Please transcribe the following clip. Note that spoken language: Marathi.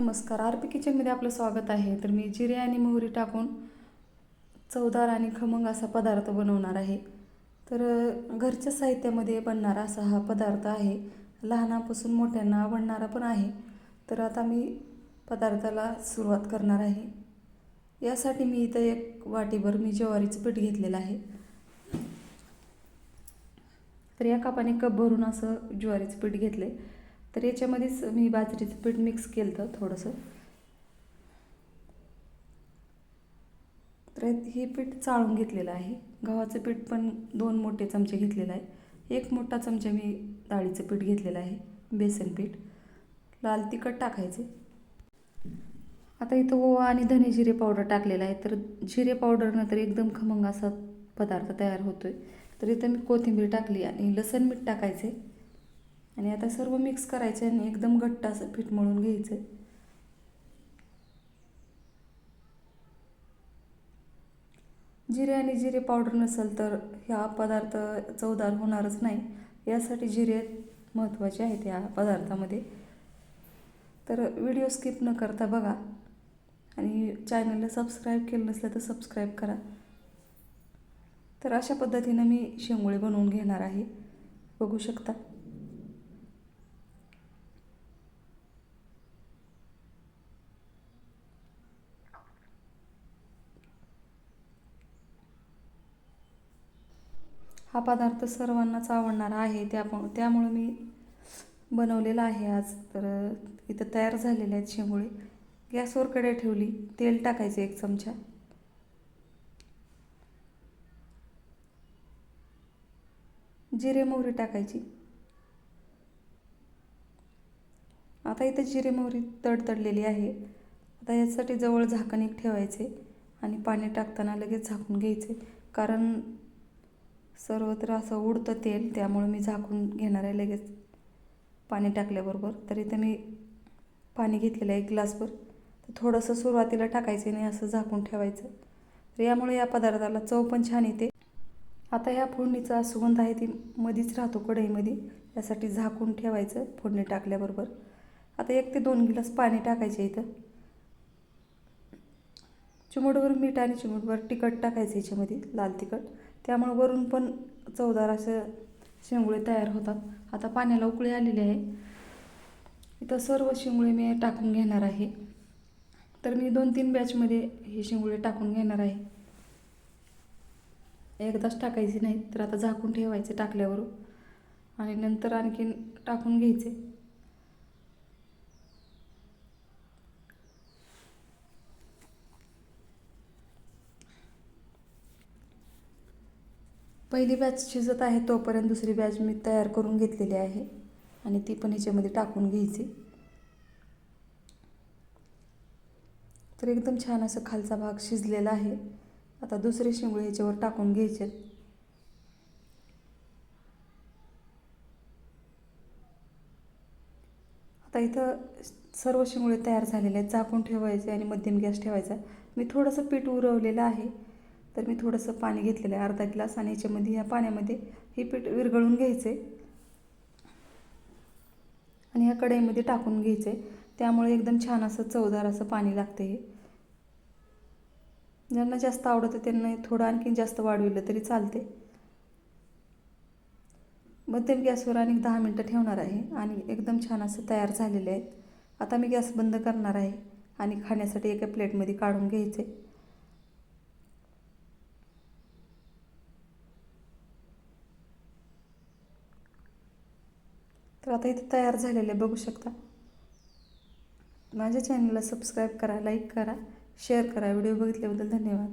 नमस्कार. आर पी किचनमध्ये आपलं स्वागत आहे. तर मी जिरे आणि मोहरी टाकून चवदार आणि खमंग असा पदार्थ बनवणार आहे. तर घरच्या साहित्यामध्ये बनणारा असा हा पदार्थ आहे. लहानापासून मोठ्यांना आवडणारा पण आहे. तर आता मी पदार्थाला सुरुवात करणार आहे. यासाठी मी इथं एक वाटीभर मी ज्वारीचं पीठ घेतलेलं आहे. तर या कापाने कप भरून असं ज्वारीचं पीठ घेतलं आहे तर याच्यामध्येच मी बाजरीचं पीठ मिक्स केलं होतं थोडंसं. तर हे पीठ चाळून घेतलेलं आहे. गव्हाचं पीठ पण दोन मोठे चमचे घेतलेलं आहे. एक मोठा चमचा मी डाळीचं पीठ घेतलेलं आहे बेसन पीठ. लाल तिखट टाकायचे. आता इथं ओवा आणि धने जिरे पावडर टाकलेलं आहे. तर जिरे पावडरनं तर एकदम खमंग असा पदार्थ तयार होतो आहे तर इथं मी कोथिंबीर टाकली आणि लसण मीठ टाकायचे आणि आता सर्व मिक्स करायचे आणि एकदम घट्ट असं पीठ मळून घ्यायचं जिरे आणि जिरे पावडर नसेल तर ह्या पदार्थ चवदार होणारच नाही. यासाठी जिरे महत्त्वाचे आहेत या पदार्थामध्ये. तर व्हिडिओ स्किप न करता बघा आणि चॅनलला सबस्क्राईब केलं नसलं तर सबस्क्राईब करा. तर अशा पद्धतीनं मी शेंगोळे बनवून घेणार आहे. बघू शकता. हा पदार्थ सर्वांनाच आवडणारा आहे. त्या त्यामुळं मी बनवलेला आहे आज. तर इथं तयार झालेले आहेत शेंगोळे. गॅसवर कढई ठेवली. तेल टाकायचे एक चमचा. जिरे मोहरी टाकायची. आता इथं जिरे मोहरी तडतडलेली आहे. आता यासाठी जवळ झाकण एक ठेवायचे आणि पाणी टाकताना लगेच झाकून घ्यायचे. कारण सर्वत्र असं उडतं तेल त्यामुळे मी झाकून घेणार आहे लगेच पाणी टाकल्याबरोबर. तर इथं मी पाणी घेतलेलं आहे एक ग्लासभर. तर थोडंसं सुरुवातीला टाकायचं नाही असं झाकून ठेवायचं. तर यामुळे या पदार्थाला चव पण छान येते. आता ह्या फोडणीचा सुगंध आहे ती मधीच राहतो कढईमध्ये. यासाठी झाकून ठेवायचं फोडणी टाकल्याबरोबर. आता एक ते दोन गिलास पाणी टाकायचे इथं. चिमूटभर मीठ आणि चिमूटभर तिखट टाकायचं याच्यामध्ये लाल तिखट. त्यामुळे वरून पण चवदार असं शेंगुळे तयार होतात. आता पाण्याला उकळी आलेली आहे. इथं सर्व शेंगुळे मी टाकून घेणार आहे. तर मी दोन तीन बॅचमध्ये हे शेंगुळे टाकून घेणार आहे. एकदाच टाकायचे नाहीत तर आता झाकून ठेवायचे टाकल्यावर आणि नंतर आणखीन टाकून घ्यायचे. पहिली बॅच शिजत आहे तोपर्यंत दुसरी बॅच मी तयार करून घेतलेली आहे. आणि ती पण ह्याच्यामध्ये टाकून घ्यायची. तर एकदम छान असं खालचा भाग शिजलेला आहे. आता दुसरे शिंगळे ह्याच्यावर टाकून घ्यायचे. आता इथं सर्व शिंगळे तयार झालेले आहेत. झाकून ठेवायचे आणि मध्यम गॅस ठेवायचा. मी थोडंसं पीठ उरवलेलं आहे. तर मी थोडंसं पाणी घेतलेलं आहे. अर्धा ग्लास आणि याच्यामध्ये ह्या पाण्यामध्ये हे पीठ विरघळून घ्यायचे आणि ह्या कढईमध्ये टाकून घ्यायचे त्यामुळे एकदम छान असं चवदार असं पाणी लागते हे. ज्यांना जास्त आवडतं त्यांना थोडं आणखीन जास्त वाढविलं तरी चालते मध्यम गॅसवर आणि दहा मिनटं ठेवणार आहे. आणि एकदम छान असं तयार झालेले आहेत. आता मी गॅस बंद करणार आहे. आणि खाण्यासाठी एका प्लेटमध्ये काढून घ्यायचे तर आता इथे तयार झालेले बघू शकता. माझ्या चॅनलला सबस्क्राईब करा लाईक करा शेअर करा. व्हिडिओ बघितल्याबद्दल धन्यवाद.